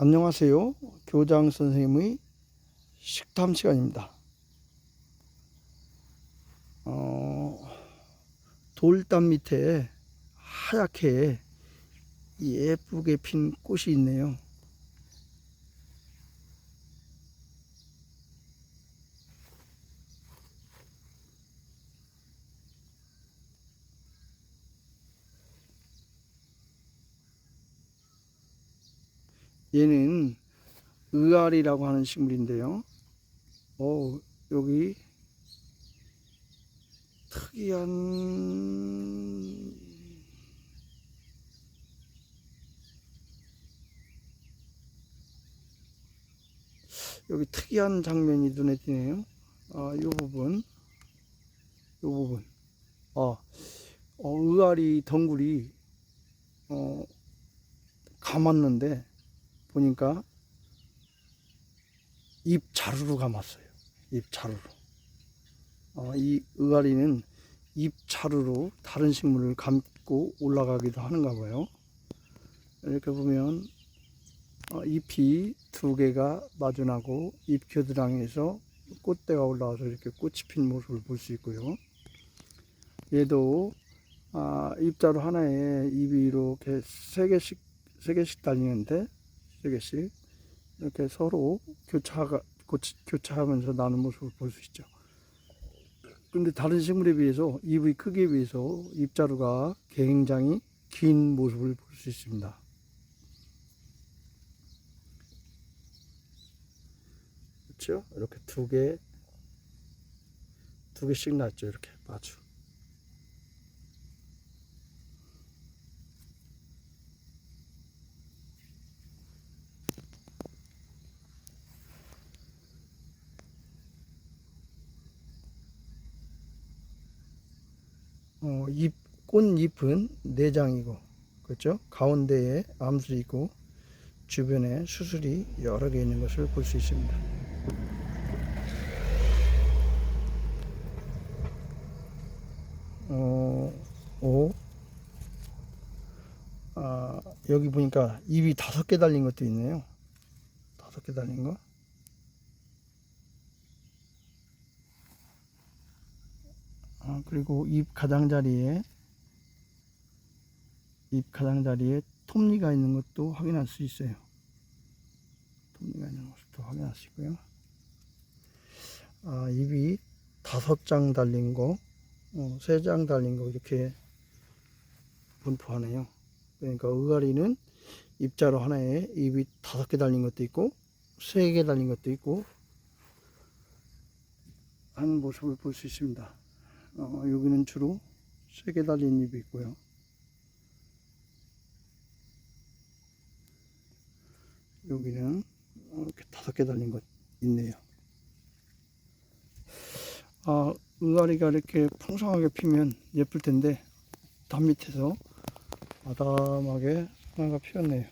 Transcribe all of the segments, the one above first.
안녕하세요. 교장 선생님의 식탐 시간입니다. 어, 돌담 밑에 하얗게 예쁘게 핀 꽃이 있네요. 얘는 의아리라고 하는 식물인데요. 어, 여기 특이한 여기 특이한 장면이 눈에 띄네요. 아, 이 부분, 이 부분. 아, 어, 의아리 덩굴이 어, 감았는데 보니까 잎 자루로 감았어요. 잎 자루로. 어, 이 의아리는 잎 자루로 다른 식물을 감고 올라가기도 하는가 봐요. 이렇게 보면 어, 잎이 두 개가 마주나고 잎 겨드랑이에서 꽃대가 올라와서 이렇게 꽃이 핀 모습을 볼 수 있고요. 얘도 아, 잎자루 하나에 잎이 이렇게 세 개씩 세 개씩 달리는데 세 개씩 이렇게 서로 교차가 교차하면서 나는 모습을 볼 수 있죠. 근데 다른 식물에 비해서 잎의 크기에 비해서 잎자루가 굉장히 긴 모습을 볼 수 있습니다. 그렇죠? 이렇게 두 개, 두 개씩 났죠. 이렇게 마주. 어, 잎, 꽃잎은 네 장이고, 그렇죠? 가운데에 암술이 있고, 주변에 수술이 여러 개 있는 것을 볼 수 있습니다. 어, 오, 아, 여기 보니까 잎이 다섯 개 달린 것도 있네요. 다섯 개 달린 거. 아, 그리고 잎 가장자리에 잎 가장자리에 톱니가 있는 것도 확인할 수 있어요. 톱니가 있는 것도 있고요. 아, 잎이 다섯 장 달린 거, 어, 세장 달린 거 이렇게 분포하네요. 그러니까 의가리는 잎자루 하나에 잎이 다섯 개 달린 것도 있고 세 개 달린 것도 있고 하는 모습을 볼 수 있습니다. 어, 여기는 주로 세개 달린 잎이 있고요. 여기는 이렇게 다섯 개 달린 것 있네요. 아, 의아리가 이렇게 풍성하게 피면 예쁠 텐데 담 밑에서 아담하게 하나가 피었네요.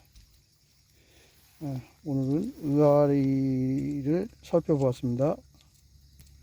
아, 오늘은 의아리를 살펴보았습니다.